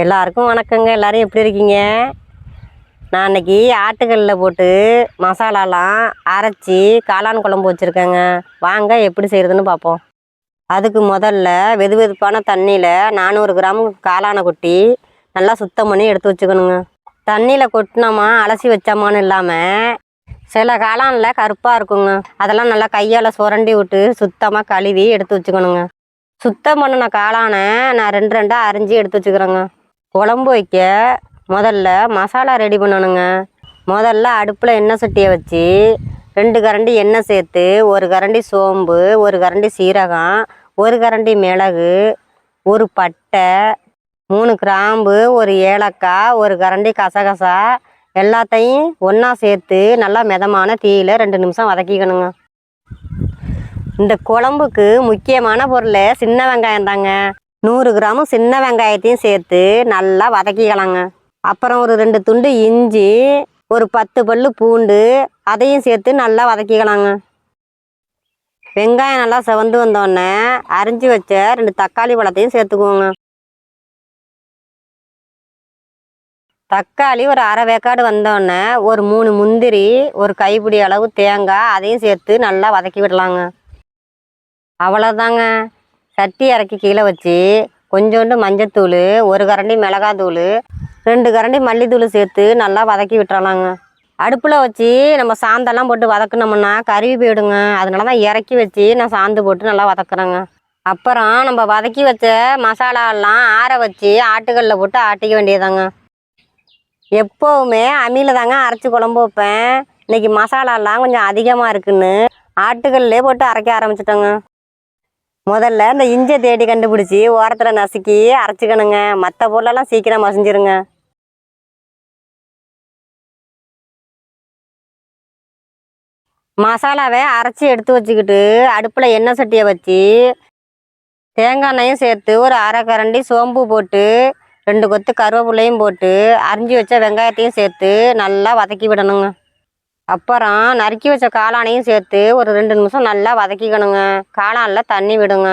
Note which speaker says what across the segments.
Speaker 1: எல்லாருக்கும் வணக்கங்க. எல்லோரும் எப்படி இருக்கீங்க? நான் அன்றைக்கி ஆட்டுக்கல்லில் போட்டு மசாலாலாம் அரைச்சி காளான் குழம்பு வச்சுருக்கேங்க. வாங்க எப்படி செய்கிறதுன்னு பார்ப்போம் அதுக்கு முதல்ல வெது வெதுப்பான தண்ணியில் நானூறு கிராம் காளானை கொட்டி நல்லா சுத்தம் பண்ணி எடுத்து வச்சுக்கணுங்க. தண்ணியில் கொட்டினோமா அலசி வச்சோமான்னு இல்லாமல் சில காளானில் கருப்பாக இருக்குங்க. அதெல்லாம் நல்லா கையால் சுரண்டி விட்டு சுத்தமாக கழுவி எடுத்து வச்சுக்கணுங்க. சுத்தம் பண்ணின காளானை நான் ரெண்டு ரெண்டாக அரிஞ்சு எடுத்து வச்சுக்கிறேங்க. குழம்பு வைக்க முதல்ல மசாலா ரெடி பண்ணணுங்க. முதல்ல அடுப்பில் எண்ணெய் சட்டியை வச்சு ரெண்டு கரண்டி எண்ணெய் சேர்த்து ஒரு கரண்டி சோம்பு ஒரு கரண்டி சீரகம் ஒரு கரண்டி மிளகு ஒரு பட்டை மூணு கிராம்பு ஒரு ஏலக்காய் ஒரு கரண்டி கசகசா எல்லாத்தையும் ஒன்றா சேர்த்து நல்லா மிதமான தீயில் ரெண்டு நிமிஷம் வதக்கிக்கணுங்க. இந்த குழம்புக்கு முக்கியமான பொருள் சின்ன வெங்காயம் தாங்க. நூறு கிராம் சின்ன வெங்காயத்தையும் சேர்த்து நல்லா வதக்கிக்கலாங்க. அப்புறம் ஒரு ரெண்டு துண்டு இஞ்சி ஒரு பத்து பல் பூண்டு அதையும் சேர்த்து நல்லா வதக்கிக்கலாங்க. வெங்காயம் நல்லா செவந்து வந்தோடனே அரிஞ்சு வச்ச ரெண்டு தக்காளி பழத்தையும் சேர்த்துக்குவோங்க. தக்காளி ஒரு அரை வேக்காடு வந்தோடனே ஒரு மூணு முந்திரி ஒரு கைப்பிடி அளவு தேங்காய் அதையும் சேர்த்து நல்லா வதக்கி விடலாங்க. அவ்வளோதாங்க சட்டி இறக்கி கீழே வச்சு கொஞ்சோண்டு மஞ்சத்தூள் ஒரு கரண்டி மிளகாத்தூள் ரெண்டு கரண்டி மல்லித்தூள் சேர்த்து நல்லா வதக்கி விட்டுறலாங்க. அடுப்பில் வச்சு நம்ம சாந்தெல்லாம் போட்டு வதக்குனோம்னா கருவி போயிடுங்க. அதனால தான் இறக்கி வச்சு நான் சாந்து போட்டு நல்லா வதக்குறேங்க. அப்புறம் நம்ம வதக்கி வச்ச மசாலாலாம் ஆற வச்சு ஆட்டுக்கல்லில் போட்டு ஆட்டிக்க வேண்டியதாங்க எப்போவுமே அம்மியில் தாங்க அரைச்சி குழம்பு வைப்பேன். இன்றைக்கி மசாலாலாம் கொஞ்சம் அதிகமாக இருக்குன்னு ஆட்டுக்கல்லே போட்டு அரைக்க ஆரம்பிச்சிட்டோங்க. முதல்ல இந்த இஞ்சியை தேடி கண்டுபிடிச்சி ஓரத்தில் நசுக்கி அரைச்சிக்கணுங்க. மற்ற பொருளெல்லாம் சீக்கிரம் மசிஞ்சிருங்க. மசாலாவை அரைச்சி எடுத்து வச்சுக்கிட்டு அடுப்பில் எண்ணெய் சட்டியை வச்சு தேங்காய் எண்ணெயும் சேர்த்து ஒரு அரை கரண்டி சோம்பு போட்டு ரெண்டு கொத்து கருவேப்பிலையும் போட்டு அரிஞ்சு வச்ச வெங்காயத்தையும் சேர்த்து நல்லா வதக்கி விடணுங்க. அப்புறம் நறுக்கி வச்ச காளானையும் சேர்த்து ஒரு ரெண்டு நிமிஷம் நல்லா வதக்கிக்கணுங்க. காளானில் தண்ணி விடுங்க.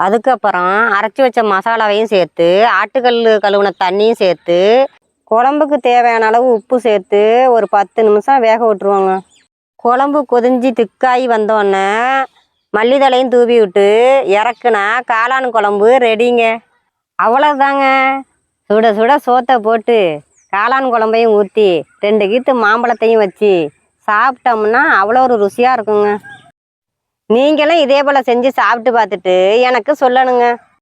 Speaker 1: அதுக்கப்புறம் அரைச்சி வச்ச மசாலாவையும் சேர்த்து ஆட்டுக்கல் கழுவுன தண்ணியும் சேர்த்து குழம்புக்கு தேவையான அளவு உப்பு சேர்த்து ஒரு பத்து நிமிஷம் வேக விட்டுருவோங்க. குழம்பு கொதிஞ்சு திக்காகி வந்தோடனே மல்லிதலையும் தூவி விட்டு இறக்குனா காளான் குழம்பு ரெடிங்க அவ்வளோதாங்க சுட சுட சோத்தை போட்டு காளான் குழம்பையும் ஊற்றி ரெண்டு கீத்து மாம்பழத்தையும் வச்சு சாப்பிட்டோம்னா அவ்வளோ ஒரு ருசியாக இருக்குங்க. நீங்களும் இதே போல் செஞ்சு சாப்பிட்டு பார்த்துட்டு எனக்கு சொல்லணுங்க.